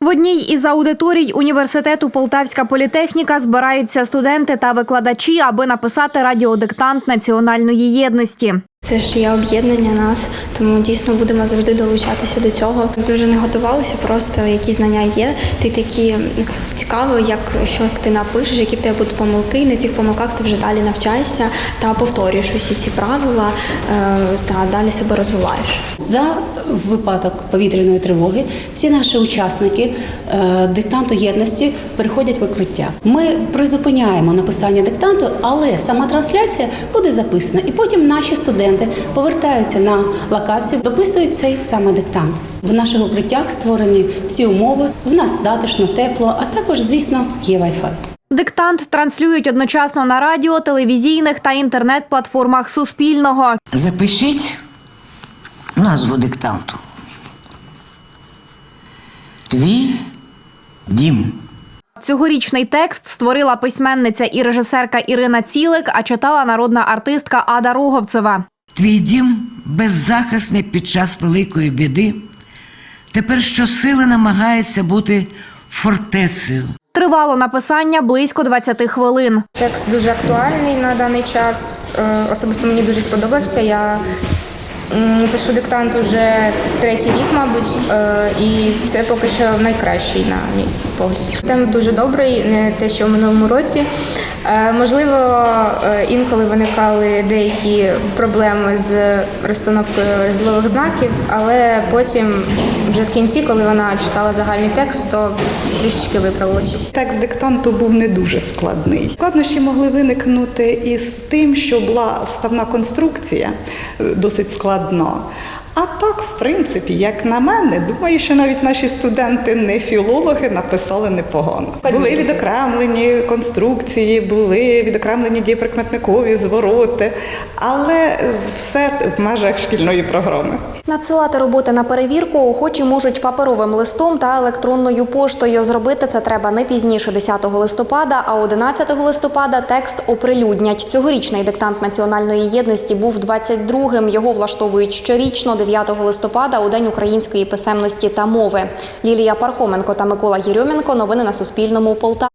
В одній із аудиторій університету Полтавська політехніка збираються студенти та викладачі, аби написати радіодиктант національної єдності. Це ж є об'єднання нас, тому дійсно будемо завжди долучатися до цього. Дуже не готувалися, просто які знання є. Ти такі цікаво, як що ти напишеш, які в тебе будуть помилки. І на цих помилках ти вже далі навчаєшся та повторюєш усі ці правила е, та далі себе розвиваєш. За випадок повітряної тривоги всі наші учасники е, диктанту єдності переходять в укриття. Ми призупиняємо написання диктанту, але сама трансляція буде записана, і потім наші студенти повертаються на локацію, дописують цей саме диктант. В наших укриттях створені всі умови. В нас затишно, тепло, а також, звісно, є Wi-Fi. Диктант транслюють одночасно на радіо, телевізійних та інтернет-платформах Суспільного. Запишіть назву диктанту. Твій дім. Цьогорічний текст створила письменниця і режисерка Ірина Цілик, а читала народна артистка Ада Роговцева. Твій дім беззахисний під час великої біди. Тепер щосили намагається бути фортецею. Тривало написання близько 20 хвилин. Текст дуже актуальний на даний час. Е, Особисто мені дуже сподобався. Я пишу диктант уже третій рік, мабуть, е, і це поки що найкращий на мій погляд. Темп дуже добрий, не те, що в минулому році. Е, Можливо, е, інколи виникали деякі проблеми з розстановкою розділових знаків, але потім, вже в кінці, коли вона читала загальний текст, то трішечки виправилося. Текст диктанту був не дуже складний. Складнощі могли виникнути із тим, що була вставна конструкція досить складна. А так, в принципі, як на мене, думаю, що навіть наші студенти, не філологи, написали непогано. Були відокремлені конструкції, були відокремлені дієприкметникові звороти, але все в межах шкільної програми. Надсилати роботи на перевірку охочі можуть паперовим листом та електронною поштою. Зробити це треба не пізніше 10 листопада, а 11 листопада текст оприлюднять. Цьогорічний диктант національної єдності був 22-м. Його влаштовують щорічно 9 листопада у День української писемності та мови. Лілія Пархоменко та Микола Єрьоменко. Новини на Суспільному. Полтава.